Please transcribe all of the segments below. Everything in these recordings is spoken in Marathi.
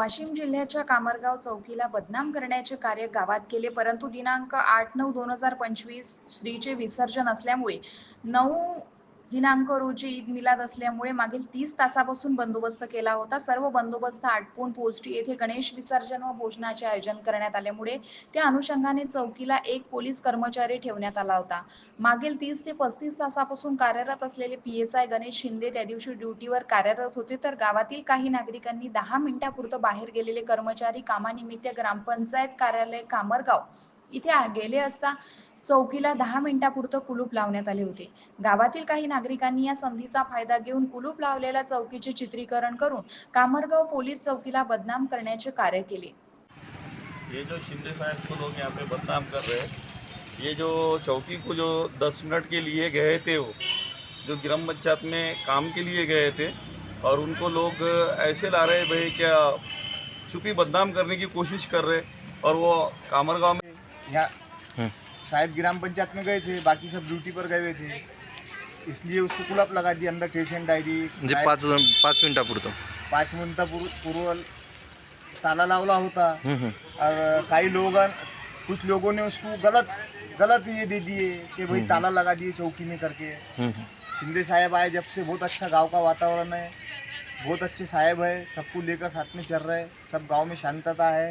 वाशिम जिल्ह्याच्या कामरगाव चौकीला बदनाम करण्याचे कार्य गावात केले परंतु दिनांक आठ नऊ दोन हजार पंचवीस श्रीचे विसर्जन असल्यामुळे नऊ दिनांक रोजी ईद मिलाद असल्यामुळे मागील तीस तासापासून बंदोबस्त केला होता. सर्व बंदोबस्त आटपून पोस्टी येथे गणेश विसर्जन व भोजनाचे आयोजन करण्यात आल्यामुळे त्या अनुषंगाने चौकीला एक पोलीस कर्मचारी ठेवण्यात आला होता. मागील तीस ते पस्तीस तासापासून कार्यरत असलेले P S I Ganesh Shinde त्या दिवशी ड्युटीवर कार्यरत होते. तर गावातील काही नागरिकांनी दहा मिनिटापुरतं बाहेर गेलेले कर्मचारी कामानिमित्त ग्रामपंचायत कार्यालय कामरगाव इथे गेले असता चौकीला दहा मिनिटापुरतं कुलूप लावण्यात आले होते. गावातील काही नागरिकांनी या संधीचा फायदा घेऊन कुलूप लावलेल्या चौकीचे चित्रीकरण करून कामरगाव पोलीस चौकीला बदनाम करण्याचे कार्य केले. ये जो शिंदे साहब को लोग यहाँ पे बदनाम कर रहे हैं ये जो चौकी को जो दस मिनट के लिए गए थे वो जो ग्राम पंचायत में काम के लिए गए थे और उनको लोग ऐसे ला रहे भाई क्या छुपी बदनाम करने की कोशिश कर रहे और वो कामरगांव में यहाँ साहब ग्राम पंचायत में गए थे बाकी सब ड्यूटी पर गए हुए थे. इसलिए उसको कुलप लगा दिया अंदर स्टेशन डायरी म्हणजे पाच पाच मिनिटापुरतं. पाच मिनटा पूर्व ताला लावला होता. हम्म, हम्म. और कई लोग कुछ लोगों ने उसको गलत गलत ये दे दिए कि भाई ताला लगा दिए चौकी में करके. हम्म, हम्म. शिंदे साहब आए जब से बहुत अच्छा गाँव का वातावरण है. बहुत अच्छे साहब है सबको लेकर साथ में चल रहे सब गाँव में शांतता है.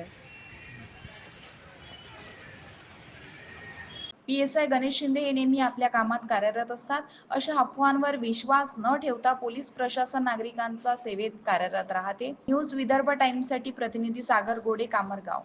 P S I Ganesh Shinde हे नेहमी आपल्या कामात कार्यरत असतात. अशा अफवांवर विश्वास न ठेवता पोलीस प्रशासन नागरिकांचा सेवेत कार्यरत राहते. न्यूज विदर्भ टाइम्ससाठी प्रतिनिधी सागर गोडे कामरगाव.